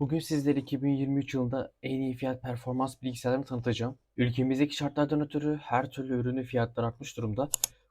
Bugün sizlere 2023 yılında en iyi fiyat performans bilgisayarlarını tanıtacağım. Ülkemizdeki şartlardan ötürü her türlü ürünün fiyatları artmış durumda.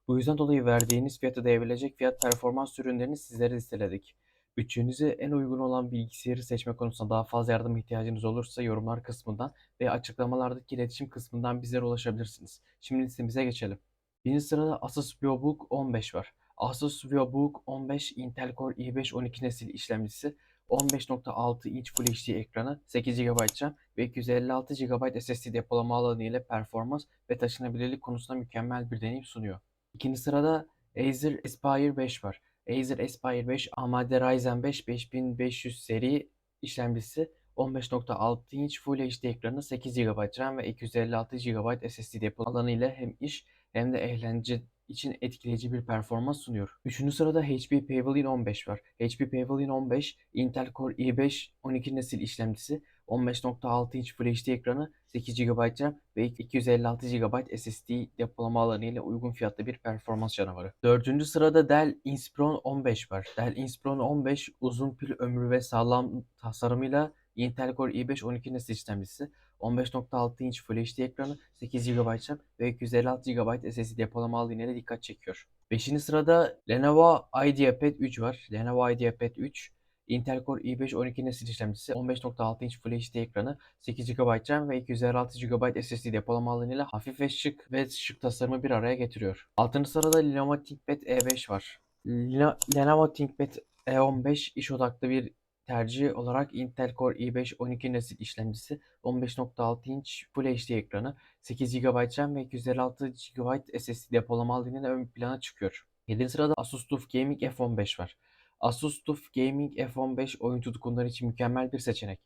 Bu yüzden dolayı verdiğiniz fiyata değebilecek fiyat performans ürünlerini sizlere listeledik. Bütçenize en uygun olan bilgisayarı seçme konusunda daha fazla yardım ihtiyacınız olursa yorumlar kısmından ve açıklamalardaki iletişim kısmından bizlere ulaşabilirsiniz. Şimdi listemize geçelim. Birinci sırada Asus VivoBook 15 var. Asus VivoBook 15 Intel Core i5 12 nesil işlemcisi 15.6 inç Full HD ekranı, 8 GB RAM ve 256 GB SSD depolama alanı ile performans ve taşınabilirlik konusunda mükemmel bir deneyim sunuyor. İkinci sırada Acer Aspire 5 var. Acer Aspire 5 AMD Ryzen 5 5500 seri işlemcisi 15.6 inç Full HD ekranı, 8 GB RAM ve 256 GB SSD depolama alanı ile hem iş hem de eğlence için etkileyici bir performans sunuyor. Üçüncü sırada HP Pavilion 15 var. HP Pavilion 15 Intel Core i5 12 nesil işlemcisi, 15.6 inç Full HD ekranı, 8 GB RAM ve 256 GB SSD depolama alanı ile uygun fiyatlı bir performans canavarı. Dördüncü sırada Dell Inspiron 15 var. Dell Inspiron 15 uzun pil ömrü ve sağlam tasarımıyla Intel Core i5 12 nesil işlemcisi, 15.6 inç Full HD ekranı, 8 GB RAM ve 256 GB SSD depolama alanı dikkat çekiyor. 5. sırada Lenovo IdeaPad 3 var. Lenovo IdeaPad 3 Intel Core i5 12 nesil işlemcisi, 15.6 inç Full HD ekranı, 8 GB RAM ve 256 GB SSD depolama alanı ile hafif ve şık ve şık tasarımı bir araya getiriyor. 6. sırada Lenovo ThinkPad E5 var. Leno- Lenovo ThinkPad E15 iş odaklı bir tercih olarak Intel Core i5 12 nesil işlemcisi, 15.6 inç Full HD ekranı, 8 GB RAM ve 256 GB SSD depolama ile ön plana çıkıyor. 7. sırada Asus TUF Gaming F15 var. Asus TUF Gaming F15 oyun tutkunları için mükemmel bir seçenek.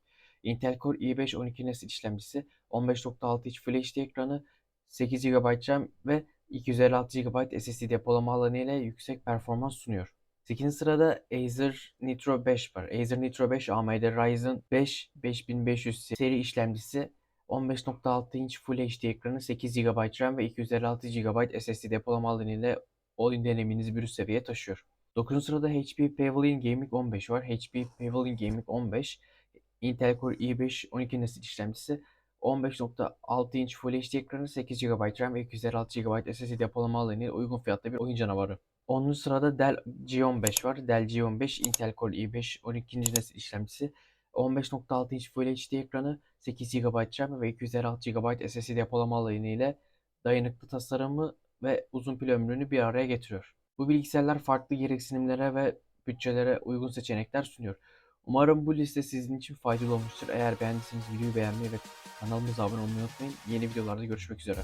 Intel Core i5 12 nesil işlemcisi, 15.6 inç Full HD ekranı, 8 GB RAM ve 256 GB SSD depolama alanı ile yüksek performans sunuyor. 8. sırada Acer Nitro 5 var. Acer Nitro 5 AMD Ryzen 5 5500 seri işlemcisi, 15.6 inç Full HD ekranı, 8 GB RAM ve 256 GB SSD depolama alanı oyun deneyiminizi bir üst seviyeye taşıyor. 9. sırada HP Pavilion Gaming 15 var. HP Pavilion Gaming 15 Intel Core i5 12 nesil işlemcisi 15.6 inç Full HD ekranı 8 GB RAM ve 256 GB SSD depolama alanı ile uygun fiyatlı bir oyun canavarı. 10. sırada Dell G15 var. Dell G15 Intel Core i5 12. nesil işlemcisi 15.6 inç Full HD ekranı 8 GB RAM ve 256 GB SSD depolama alanı ile dayanıklı tasarımı ve uzun pil ömrünü bir araya getiriyor. Bu bilgisayarlar farklı gereksinimlere ve bütçelere uygun seçenekler sunuyor. Umarım bu liste sizin için faydalı olmuştur. Eğer beğendiyseniz videoyu beğenmeyi ve kanalımıza abone olmayı unutmayın. Yeni videolarda görüşmek üzere.